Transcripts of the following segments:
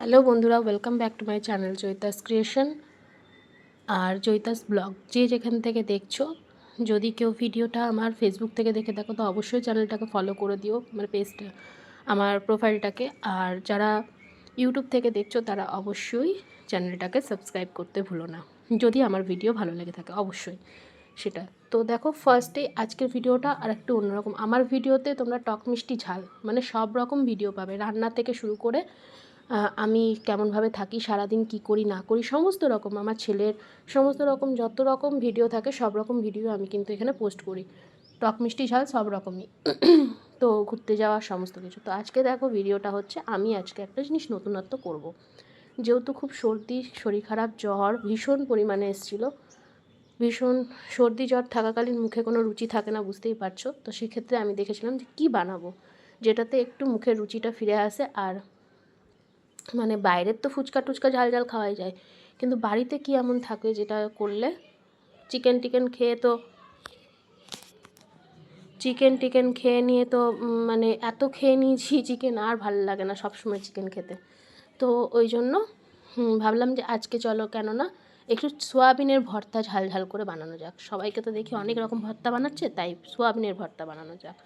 Hello বন্ধুরা welcome back to my channel Joyita's creation R Joyita's vlog যে যেখান থেকে দেখছ, যদি কেউ ভিডিওটা আমার ফেসবুক থেকে দেখে থাকো, তো অবশ্যই চ্যানেলটাকে ফলো করে দিও মানে পেজটা আমার প্রোফাইলটাকে আর যারা ইউটিউব থেকে দেখছ, তারা অবশ্যই চ্যানেলটাকে সাবস্ক্রাইব করতে ভুলো না, যদি আমার ভিডিও ভালো লেগে থাকে, অবশ্যই সেটা। তো দেখো ফার্স্টে আজকের ভিডিওটা আর একটু অন্যরকম। আমার ভিডিওতে তোমরা টক মিষ্টি ঝাল মানে সব রকম ভিডিও পাবে। রান্না থেকে শুরু করে আমি কেমনভাবে থাকি, সারাদিন কি করি, না করি, সমস্ত রকম, আমার ছেলের সমস্ত রকম, যত রকম ভিডিও থাকে, সব রকম ভিডিও আমি কিন্তু এখানে পোস্ট করি। টক মিষ্টি ঝাল সব রকমই। তো ঘুরতে যাওয়া, সমস্ত কিছু। তো আজকে দেখো ভিডিওটা হচ্ছে, আমি আজকে একটা জিনিস নতুনত্ব করব। যেহেতু খুব সর্দি, শরীর খারাপ, জ্বর ভীষণ পরিমাণে এসেছিল। ভীষণ সর্দি, জ্বর থাকাকালীন মুখে কোনো রুচি থাকে না, বুঝতেই পারছ? তো সেক্ষেত্রে আমি দেখেছিলাম যে কী বানাবো? যেটাতে একটু মুখের রুচিটা ফিরে আসে আর মানে বাইরের তো ফুচকা টুচকা ঝাল ঝাল খাওয়াই যায়। কিন্তু বাড়িতে কি এমন থাকে যেটা করলে? চিকেন টিকেন খেয়ে তো চিকেন টিকেন খেয়ে নিয়ে তো মানে এত খেয়ে নিয়েছি চিকেন আর ভালো লাগে না সবসময় চিকেন খেতে। তো ওই জন্য ভাবলাম যে আজকে চলো কেননা একটু সোয়াবিনের ভর্তা ঝাল ঝাল করে বানানো যাক। সবাইকে তো দেখি অনেক রকম ভর্তা বানাচ্ছে, তাই সোয়াবিনের ভর্তা বানানো যাক।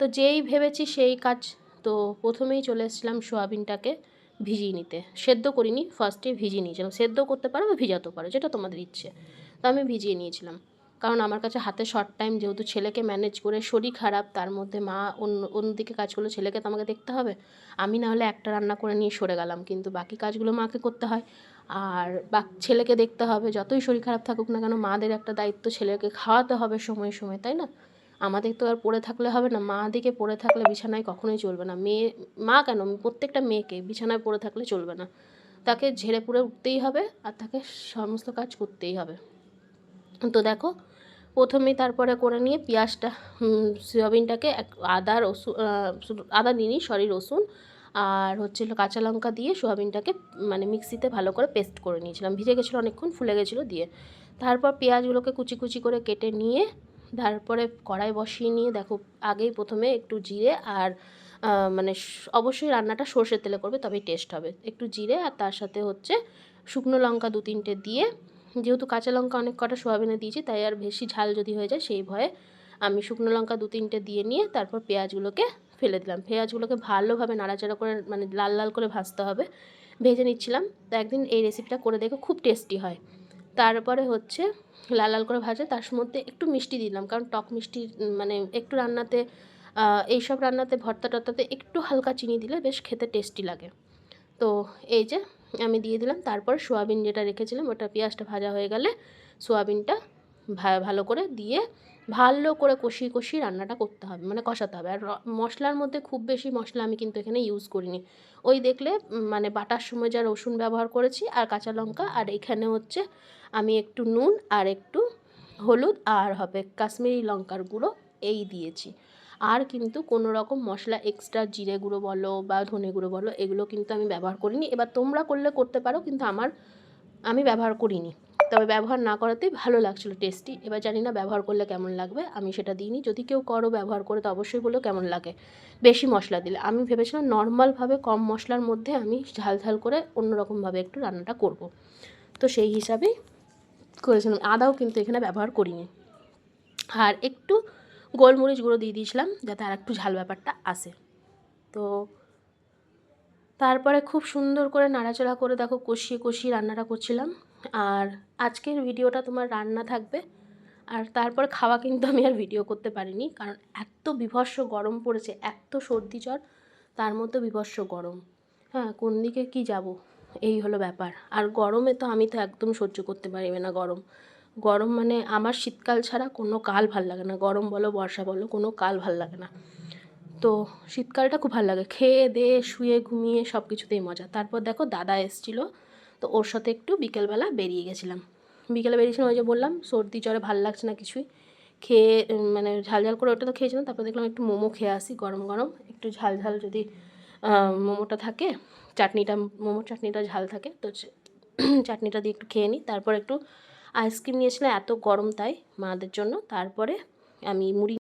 তো যেই ভেবেছি সেই কাজ, তো প্রথমেই চলে এসেছিলাম সোয়াবিনটাকে। ভিজিয়ে নিতে। সেদ্ধ করিনি ফার্স্টে ভিজিয়ে নিয়েছিলাম। সেদ্ধ করতে পারো বা ভিজাতেও পারো, যেটা তোমাদের ইচ্ছে। তো আমি ভিজিয়ে নিয়েছিলাম। কারণ আমার কাছে হাতে শর্ট টাইম যেহেতু ছেলেকে ম্যানেজ করে শরীর খারাপ, তার মধ্যে মা অন্য অন্যদিকে কাজ করল ছেলেকে তো আমাকে দেখতে হবে। আমি না হলে একটা রান্না করে নিয়ে সরে গেলাম, কিন্তু বাকি কাজগুলো মাকে করতে হয়। আর বা, ছেলেকে দেখতে হবে, যতই শরীর খারাপ থাকুক না কেন, মাদের একটা দায়িত্ব ছেলেকে খাওয়াতে হবে সময় সময়, তাই না? আমাদের তো আর পড়ে থাকলে হবে না। মা দিকে পড়ে থাকলে বিছানায় কখনোই চলবে না। মেয়ে, মা কেন? প্রত্যেকটা মেয়েকে বিছানায় পড়ে থাকলে চলবে না। তাকে ঝেড়ে পুড়ে উঠতেই হবে আর তাকে সমস্ত কাজ করতেই হবে। তো দেখো, প্রথমে তারপরে করে নিয়ে পেঁয়াজটা সয়াবিনটাকে এক আদা রসুন আদা নিনি সরি, রসুন আর হচ্ছে কাঁচা লঙ্কা দিয়ে সোয়াবিনটাকে মানে মিক্সিতে ভালো করে পেস্ট করে নিয়েছিলাম। ভিজে গেছিল অনেকক্ষণ, ফুলে গেছিল দিয়ে। তারপর পেঁয়াজগুলোকে কুচি কুচি করে কেটে নিয়ে তারপরে কড়াই বসিয়ে নিয়ে দেখো, আগেই প্রথমে একটু জিরে আর মানে অবশ্যই রান্নাটা সর্ষের তেলে করবে তবেই টেস্ট হবে। একটু জিরে আর তার সাথে হচ্ছে শুকনো লঙ্কা দু তিনটে দিয়ে, যেহেতু কাঁচা লঙ্কা অনেক কটা সোয়াবিনে দিয়েছি, তাই আর বেশি ঝাল যদি হয়ে যায় সেই ভয়ে আমি শুকনো লঙ্কা দু তিনটে দিয়ে নিয়ে তারপর পেঁয়াজগুলোকে ফেলে দিলাম। পেঁয়াজগুলোকে ভালোভাবে নাড়াচাড়া করে মানে লাল লাল করে ভাজতে হবে। ভেজে নিচ্ছিলাম। তো একদিন এই রেসিপিটা করে দেখো, খুব টেস্টি হয়। তারপরে হচ্ছে লাল লাল করে ভাজে, তার মধ্যে একটু মিষ্টি দিলাম। কারণ টক মিষ্টি মানে একটু রান্নাতে এই সব রান্নাতে, ভর্তা টর্তাতে একটু হালকা চিনি দিলে বেশ খেতে টেস্টি লাগে। তো এই যে আমি দিয়ে দিলাম। তারপর সোয়াবিন যেটা রেখেছিলাম, ওটা পেঁয়াজটা ভাজা হয়ে গেলে সোয়াবিনটা ভালো করে দিয়ে ভালো করে কষিয়ে কষিয়ে রান্নাটা করতে হবে মানে কষাতে হবে। আর মশলার মধ্যে খুব বেশি মশলা আমি কিন্তু এখানে ইউজ করিনি। ওই দেখলে মানে বাটার সময় যা রসুন ব্যবহার করেছি, আর কাঁচা লঙ্কা, আর এখানে হচ্ছে আমি একটু নুন, আর একটু হলুদ, আর হবে কাশ্মীরি লঙ্কার গুঁড়ো, এই দিয়েছি। আর কিন্তু কোনো রকম মশলা এক্সট্রা জিরে গুঁড়ো বলো বা ধনে গুঁড়ো বলো, এগুলো কিন্তু আমি ব্যবহার করিনি। এবার তোমরা করলে করতে পারো, কিন্তু আমার, আমি ব্যবহার করিনি। তবে ব্যবহার না করাতেই ভালো লাগছিল টেস্টি এবার জানি না ব্যবহার করলে কেমন লাগবে, আমি সেটা দিইনি। যদি কেউ করো ব্যবহার করে, তো অবশ্যই বলো কেমন লাগে। বেশি মশলা দিলে। আমি ভেবেছিলাম নর্মালভাবে কম মশলার মধ্যে আমি ঝাল ঝাল করে অন্যরকমভাবে একটু রান্নাটা করব। তো সেই হিসাবেই করেছিলাম। আদাও কিন্তু এখানে ব্যবহার করিনি। আর একটু গোলমরিচ গুঁড়ো দিয়ে দিয়েছিলাম, যাতে আর একটু ঝাল ব্যাপারটা আসে। তো তারপরে খুব সুন্দর করে নাড়াচাড়া করে দেখো, কষিয়ে কষিয়ে রান্নাটা করছিলাম। আর আজকের ভিডিওটা তোমার রান্না থাকবে। আর তারপর খাওয়া কিন্তু আমি আর ভিডিও করতে পারিনি, কারণ এত বিভৎস গরম পড়েছে, এত সর্দি জ্বর, তার মধ্যে বিভৎস গরম। হ্যাঁ কোন দিকে কি যাব? এই হলো ব্যাপার। আর গরমে তো আমি তো একদম সহ্য করতে পারবে না গরম। গরম মানে আমার শীতকাল ছাড়া কোনো কাল ভালো লাগে না। গরম বলো, বর্ষা বলো, কোনো কাল ভালো লাগে না। তো শীতকালটা খুব ভালো লাগে। খেয়ে দিয়ে শুয়ে, ঘুমিয়ে সব কিছুতেই মজা। তারপর দেখো দাদা এসেছিল তো ওর সাথে একটু বিকেলবেলা বেরিয়ে গেছিলাম। বিকেলে বেরিয়েছিলাম ওই যে বললাম, সর্দি জ্বরে ভালো লাগছে না কিছুই। খেয়ে মানে ঝাল ঝাল করে ওটা তো খেয়েছিলাম, তারপর দেখলাম একটু মোমো খেয়ে আসি গরম গরম। একটু ঝাল ঝাল যদি মোমোটা থাকে, চাটনিটা, মোমোর চাটনিটা ঝাল থাকে, তো চাটনিটা দিয়ে একটু খেয়ে নিই। তারপর একটু আইসক্রিম নিয়েছিলাম এত গরম তাই মাদের জন্য। তারপরে আমি মুড়ি